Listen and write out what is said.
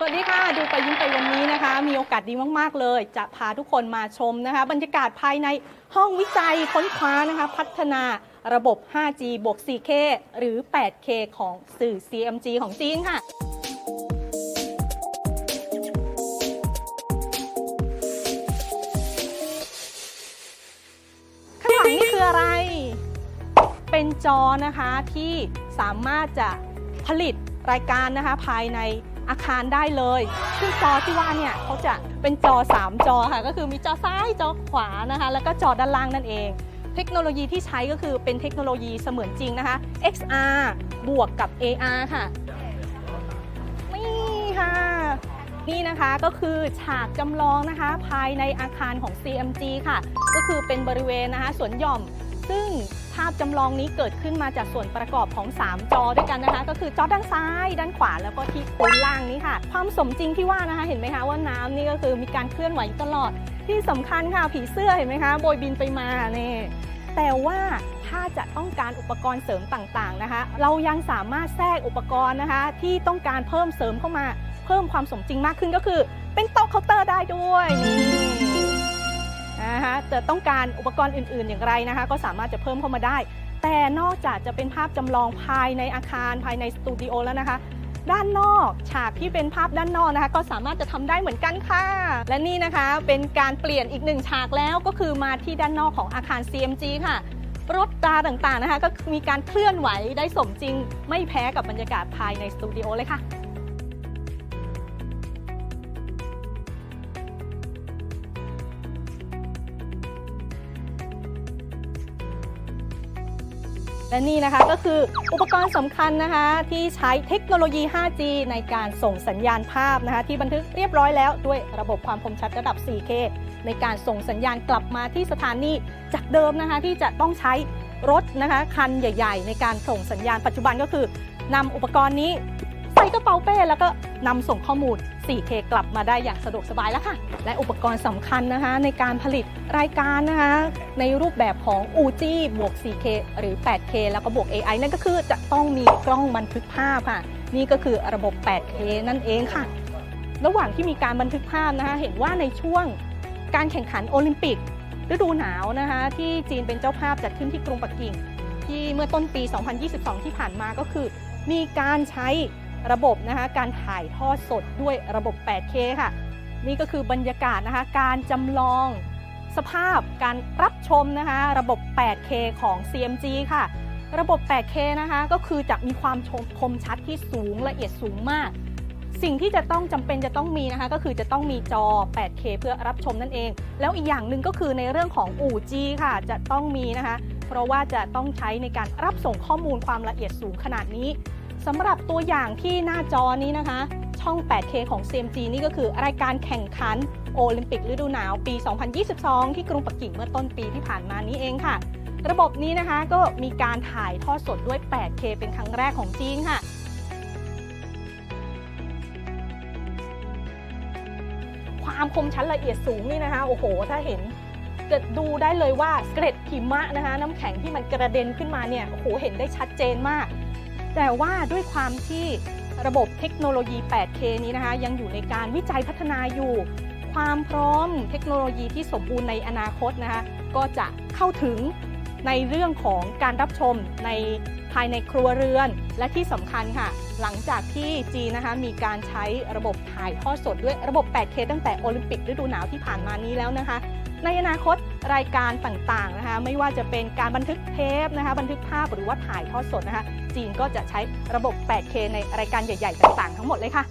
สวัสดีค่ะ ดูไปยิ้มไปวันนี้นะคะ มีโอกาสดีมาก ๆ เลย จะพาทุกคนมาชมนะคะ บรรยากาศภายในห้องวิจัยค้นคว้านะคะ พัฒนาระบบ 5G บวก 4K หรือ 8K ของสื่อ CMG ของจีนค่ะข้างหลังนี่คืออะไร เป็นจอนะคะที่สามารถจะผลิตรายการนะคะภายใน อาคารได้เลย ซึ่งจอที่ว่าเนี่ยเขาจะเป็นจอ 3 จอค่ะ ก็คือมีจอซ้ายจอขวานะคะ แล้วก็จอด้านล่างนั่นเอง เทคโนโลยีที่ใช้ก็คือเป็นเทคโนโลยีเสมือนจริงนะคะ XR บวกกับ AR ค่ะนี่ค่ะนี่นะคะก็คือฉากจำลองนะคะ ภายในอาคารของ CMG ค่ะ ก็คือเป็นบริเวณนะคะสวนหย่อม ซึ่ง ภาพจำลองนี้เกิดขึ้นมาจากส่วนประกอบของ 3 จอด้วยกันนะคะ ก็คือจอด้านซ้าย ด้านขวาแล้วก็ที่พื้นล่างนี้ค่ะ ความสมจริงที่ว่านะคะ เห็นไหมคะว่าน้ำนี่ก็คือมีการเคลื่อนไหวตลอดที่สำคัญค่ะผีเสื้อเห็นไหมคะโบยบินไปมาเนี่แต่ว่าถ้าจะต้องการอุปกรณ์เสริมต่างๆนะคะ เรายังสามารถแทรกอุปกรณ์นะคะ ที่ต้องการเพิ่มเสริมเข้ามา เพิ่มความสมจริงมากขึ้นก็คือ เป็นโต๊ะเคาน์เตอร์ได้ด้วย นี่นะคะจะต้องการอุปกรณ์อื่น ๆ อย่างไรนะคะ ก็สามารถจะเพิ่มเข้ามาได้ แต่นอกจากจะเป็นภาพจำลองภายในอาคารภายในสตูดิโอแล้วนะคะ ด้านนอกฉากที่เป็นภาพด้านนอกนะคะ ก็สามารถจะทำได้เหมือนกันค่ะ และนี่นะคะเป็นการเปลี่ยนอีกหนึ่งฉากแล้วก็คือมาที่ด้านนอกของอาคาร CMG ค่ะรถตาต่างๆนะคะ ก็มีการเคลื่อนไหวได้สมจริง ไม่แพ้กับบรรยากาศภายในสตูดิโอเลยค่ะ และนี่นะคะก็คืออุปกรณ์สำคัญนะคะ ที่ใช้เทคโนโลยี 5G ในการส่งสัญญาณภาพนะคะ ที่บันทึกเรียบร้อยแล้วด้วยระบบความคมชัดระดับ 4K ในการส่งสัญญาณกลับมาที่สถานีจากเดิมนะคะ ที่จะต้องใช้รถนะคะคันใหญ่ ๆ ในการส่งสัญญาณปัจจุบันก็คือนำอุปกรณ์นี้ ใส่กระเป๋าเป้แล้วก็นำส่งข้อมูล 4K กลับมาได้อย่างสะดวกสบายแล้วค่ะ และอุปกรณ์สำคัญนะคะ ในการผลิตรายการนะคะ ในรูปแบบของ UG บวก 4K หรือ 8K แล้วก็บวก AI นั่นก็คือจะต้องมีกล้องบันทึกภาพค่ะ นี่ก็คือระบบ 8K นั่นเองค่ะ ระหว่างที่มีการบันทึกภาพนะคะ เห็นว่าในช่วงการแข่งขันโอลิมปิกฤดูหนาวนะคะ ที่จีนเป็นเจ้าภาพจัดขึ้นที่กรุงปักกิ่ง ที่เมื่อต้นปี 2022 ที่ผ่านมาก็คือ มีการใช้ ระบบนะคะการถ่ายทอดสดด้วยระบบ 8K ค่ะ นี่ก็คือบรรยากาศนะคะการจำลองสภาพการรับชมนะคะระบบ 8K ของ CMG ค่ะ ระบบ 8K นะคะก็คือจะมีความชมคมชัดที่สูงละเอียดสูงมาก สิ่งที่จะต้องจำเป็นจะต้องมีนะคะก็คือจะต้องมีจอ 8K เพื่อรับชมนั่นเอง แล้วอีกอย่างหนึ่งก็คือในเรื่องของ 5G ค่ะ จะต้องมีนะคะ เพราะว่าจะต้องใช้ในการรับส่งข้อมูลความละเอียดสูงขนาดนี้ สำหรับตัวอย่างที่หน้าจอนี้นะคะ ช่อง 8K ของ CMG นี่ก็คือรายการแข่งขันโอลิมปิกฤดูหนาวปี 2022 ที่กรุงปักกิ่งเมื่อต้นปีที่ผ่านมานี้เองค่ะ ระบบนี้นะคะก็มีการถ่ายทอดสดด้วย 8K เป็นครั้งแรกของจีนค่ะความคมชัดละเอียดสูงนี่นะคะ โอ้โห ถ้าเห็นจะดูได้เลยว่าเกร็ดหิมะนะคะ น้ำแข็งที่มันกระเด็นขึ้นมาเนี่ย โอ้โห เห็นได้ชัดเจนมาก แต่ว่าด้วยความที่ระบบเทคโนโลยี 8K นี้นะคะ ยังอยู่ในการวิจัยพัฒนาอยู่ ความพร้อมเทคโนโลยีที่สมบูรณ์ในอนาคตนะคะ ก็จะเข้าถึงในเรื่องของการรับชมในภายในครัวเรือน และที่สำคัญค่ะ หลังจากที่จีนนะคะมีการใช้ระบบถ่ายทอดสดด้วยระบบ 8K ตั้งแต่โอลิมปิกฤดูหนาวที่ผ่านมานี้แล้วนะคะ ในอนาคตรายการต่างๆนะคะไม่ว่าจะเป็นการบันทึกเทปนะคะบันทึกภาพหรือว่าถ่ายทอดสดนะคะจีนก็จะใช้ระบบ 8K ในรายการใหญ่ ๆ ต่างๆ ทั้งหมดเลยค่ะ